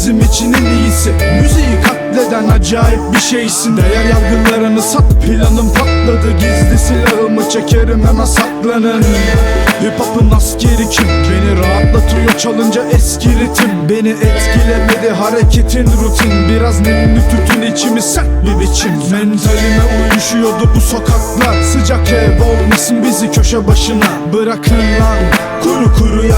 bizim için en iyisi Müziği katleden acayip bir şeysin Değer yargılarını sat planım patladı Gizli silahımı çekerim hemen saklanın Hip hop'un askeri kim? Beni rahatlatıyor çalınca eski ritim Beni etkilemedi hareketin rutin Biraz nemli tütün içimi sert bir biçim Mentalime uyuşuyordu bu sokaklar Sıcak ev olmasın bizi köşe başına Bırakın lan Kuru hop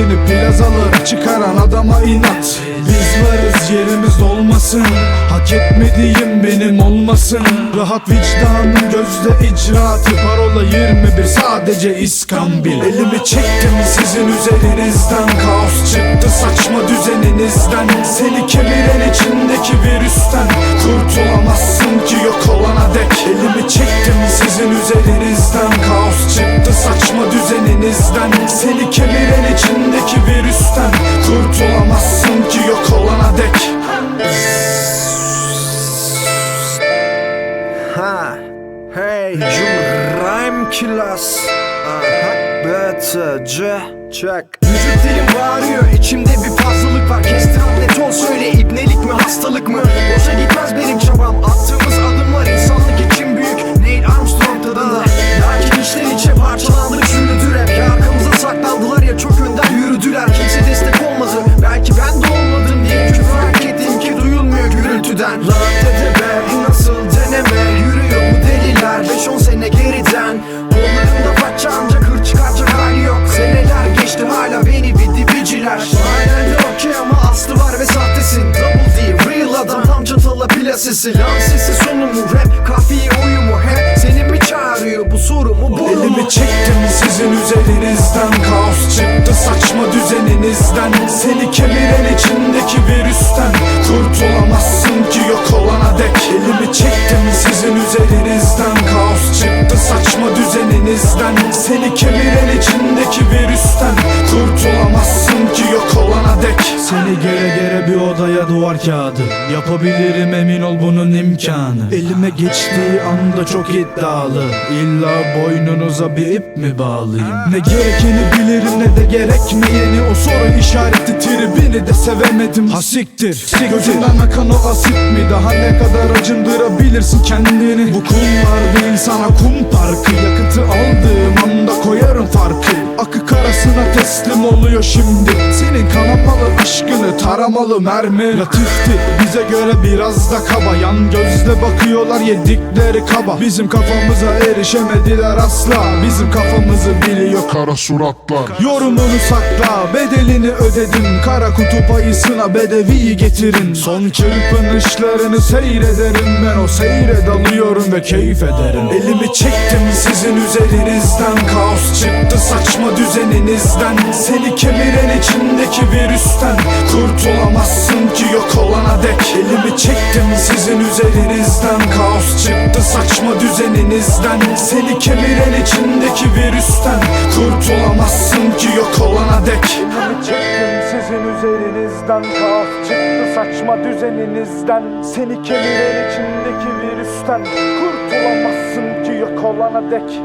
seni plazalara çıkaran adama inat. Biz varız yerimiz dolmasın. Hak etmediğim benim olmasın. Rahat vicdanım gözde icraatı. Parola 21 sadece iskambil. Elimi çektim sizin üzerinizden. Kaos çıktı saçma düzeninizden. Seni kemiren içindeki virüsten Kurtulamazsın ki yok olana dek. Elimi çektim sizin üzerinizden. Kaos çıktı saçma düzeninizden. Seni Kurtulamazsın ki yok olana dek Ha, hey, Rhyme Kilas. Aha, BTC, check. Vücut dilim bağırıyor, içimde bir fazlalık var. Kestir net gürültüden. Lan dede be, nasıl deneme? Yürüyor bu deliler 5-10 sene geriden. Kollarımda paça ancak hır çıkaracak hali yok. Seneler geçti hala beni vidiviciler Aynen de okey ama aslı var ve sahtesin. Double D, real adam tam çatala plasesi. Lan sesi sonu mu rap, kafiye uyumu hep Seni mi çağırıyor? Bu soru mu bu? Elimi çektim sizin üzerinizden. Kaos çıktı saçma düzeninizden. Seni kemiren içindeki virüsten dek. Seni gere gere bir odaya duvar kağıdı. Yapabilirim emin ol bunun imkanı. Elime geçtiği anda çok iddialı. İlla boynunuza bir ip mi bağlayayım? Ne gerekeni bilirim ne de gerekmeyeni. O soru işareti tribini de sevemedim. Hasiktir Gözünden akan o asit mi? Daha ne kadar acındırabilirsin kendini? Bu kumlar teslim oluyor şimdi. Senin kanamalı aşkını taramalı mermi. Latifti bize göre biraz da kaba. Yan gözle bakıyorlar yedikleri kaba. Bizim kafamıza erişemediler asla. Bizim kafamızı biliyor Kara suratlar. Yorumunu sakla bedelini ödedim. Kara kutu payısına bedeviyi getirin. Son çırpınışlarını seyrederim. Ben o seyre dalıyorum ve keyif ederim. Elimi çektim sizin üzerinizden. Kaos çıktı saçma düzeninizden. Seni kemiren içindeki virüsten Kurtulamazsın ki yok olana dek. Elimi çektim sizin üzerinizden. Kaos çıktı saçma düzeninizden. Seni kemiren içindeki virüsten. Kurtulamazsın ki yok olana dek. Elimi çektim sizin üzerinizden. Kaos çıktı saçma düzeninizden. Seni kemiren içindeki virüsten. Kurtulamazsın ki yok olana dek